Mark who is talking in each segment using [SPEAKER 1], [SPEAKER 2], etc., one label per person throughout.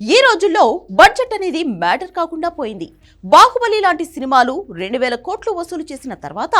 [SPEAKER 1] ఈ రోజుల్లో బడ్జెట్ అనేది మ్యాటర్ కాకుండా పోయింది. బాహుబలి లాంటి సినిమాలు రెండు వేల కోట్లు వసూలు చేసిన తర్వాత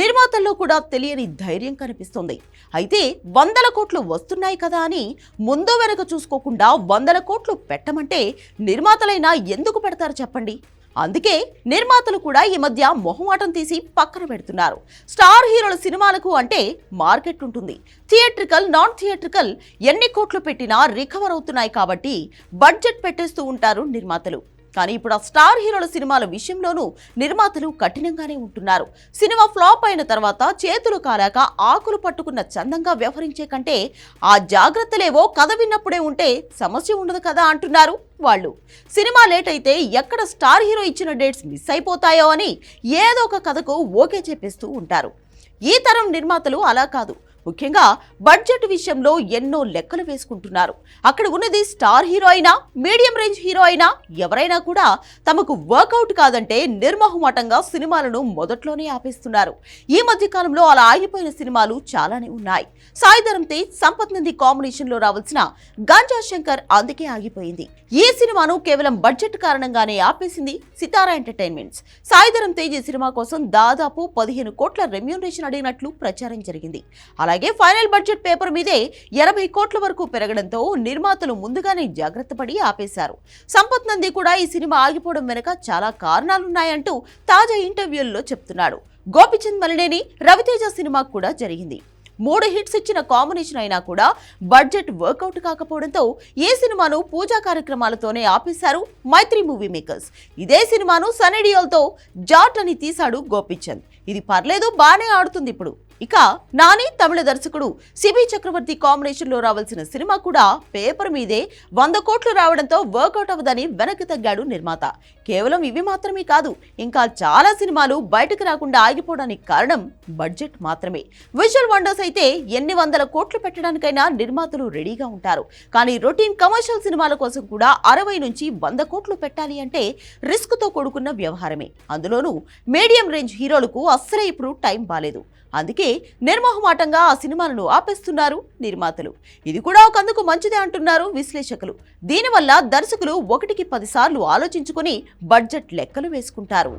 [SPEAKER 1] నిర్మాతల్లో కూడా తెలియని ధైర్యం కనిపిస్తుంది. అయితే వందల కోట్లు వస్తున్నాయి కదా అని ముందు వెనక చూసుకోకుండా వందల కోట్లు పెట్టమంటే నిర్మాతలైనా ఎందుకు పెడతారు చెప్పండి? అందుకే నిర్మాతలు కూడా ఈ మధ్య మొహమాటం తీసి పక్కన పెడుతున్నారు. స్టార్ హీరోల సినిమాలకు అంటే మార్కెట్ ఉంటుంది. థియేట్రికల్ నాన్ థియేట్రికల్ ఎన్ని కోట్లు పెట్టినా రికవర్ అవుతున్నాయి కాబట్టి బడ్జెట్ పెట్టేస్తూ ఉంటారు నిర్మాతలు. కానీ ఇప్పుడు ఆ స్టార్ హీరోల సినిమాల విషయంలోనూ నిర్మాతలు కఠినంగానే ఉంటున్నారు. సినిమా ఫ్లాప్ అయిన తర్వాత చేతులు కాలాక ఆకులు పట్టుకున్న చందంగా వ్యవహరించే కంటే ఆ జాగ్రత్తలేవో కథ విన్నప్పుడే ఉంటే సమస్య ఉండదు కదా అంటున్నారు వాళ్ళు. సినిమా లేట్ అయితే ఎక్కడ స్టార్ హీరో ఇచ్చిన డేట్స్ మిస్ అయిపోతాయో అని ఏదో ఒక కథకు ఓకే చెప్పేస్తూ ఉంటారు. ఈ తరం నిర్మాతలు అలా కాదు. ముఖ్యంగా బడ్జెట్ విషయంలో ఎన్నో లెక్కలు వేసుకుంటున్నారు. అక్కడ ఉన్నది స్టార్ హీరో అయినా మీడియం రేంజ్ హీరో అయినా ఎవరైనా కూడా తమకు వర్కౌట్ కాదంటే నిర్మోహమాటంగా సినిమాలను మొదట్లోనే ఆపేస్తున్నారు. ఈ మధ్య కాలంలో అలా ఆగిపోయిన సినిమాలు చాలానే ఉన్నాయి. సాయిధరం తేజ్ సంపత్ నంది కాంబినేషన్లో రావాల్సిన గాంజా శంకర్ అందుకే ఆగిపోయింది. ఈ సినిమాను కేవలం బడ్జెట్ కారణంగానే ఆపేసింది సితారా ఎంటర్టైన్మెంట్స్. సాయిధరం తేజ్ ఈ సినిమా కోసం దాదాపు పదిహేను కోట్ల రెమ్యూనరేషన్ అడిగినట్లు ప్రచారం జరిగింది. అలాగే ఫైనల్ బడ్జెట్ పేపర్ మీదే ఎనభై కోట్ల వరకు పెరగడంతో నిర్మాతలు ముందుగానే జాగ్రత్త పడి ఆపేశారు. సంపత్ నంది కూడా ఈ సినిమా ఆగిపోవడం వెనుక చాలా కారణాలున్నాయంటూ తాజా ఇంటర్వ్యూల్లో చెప్తున్నాడు. గోపిచంద్ మలినేని రవితేజ సినిమా కూడా జరిగింది. మూడు హిట్స్ ఇచ్చిన కాంబినేషన్ అయినా కూడా బడ్జెట్ వర్కౌట్ కాకపోవడంతో ఏ సినిమాను పూజా కార్యక్రమాలతోనే ఆపేశారు మైత్రి మూవీ మేకర్స్. ఇదే సినిమాను సనెడియోల్తో జాట్ అని తీశాడు గోపిచంద్. ఇది పర్లేదు బానే ఆడుతుంది ఇప్పుడు. ఇక నాని తమిళ దర్శకుడు సిబి చక్రవర్తి కాంబినేషన్లో రావాల్సిన సినిమా కూడా పేపర్ మీదే వంద కోట్లు రావడంతో వర్కౌట్ అవ్వదని వెనక్కి తగ్గాడు నిర్మాత. కేవలం ఇవి మాత్రమే కాదు ఇంకా చాలా సినిమాలు బయటకు రాకుండా ఆగిపోవడానికి కారణం బడ్జెట్ మాత్రమే. విజువల్ వండర్స్ అయితే ఎన్ని వందల కోట్లు పెట్టడానికైనా నిర్మాతలు రెడీగా ఉంటారు. కానీ రొటీన్ కమర్షియల్ సినిమాల కోసం కూడా అరవై నుంచి వంద కోట్లు పెట్టాలి అంటే రిస్క్తో కూడుకున్న వ్యవహారమే. అందులోనూ మీడియం రేంజ్ హీరోలకు అస్సలే ఇప్పుడు టైం బాలేదు. అందుకే నిర్మోహమాటంగా ఆ సినిమాలను ఆపేస్తున్నారు నిర్మాతలు. ఇది కూడా ఒకందుకు మంచిదే అంటున్నారు విశ్లేషకులు. దీనివల్ల దర్శకులు ఒకటికి పదిసార్లు ఆలోచించుకుని బడ్జెట్ లెక్కలు వేసుకుంటారు.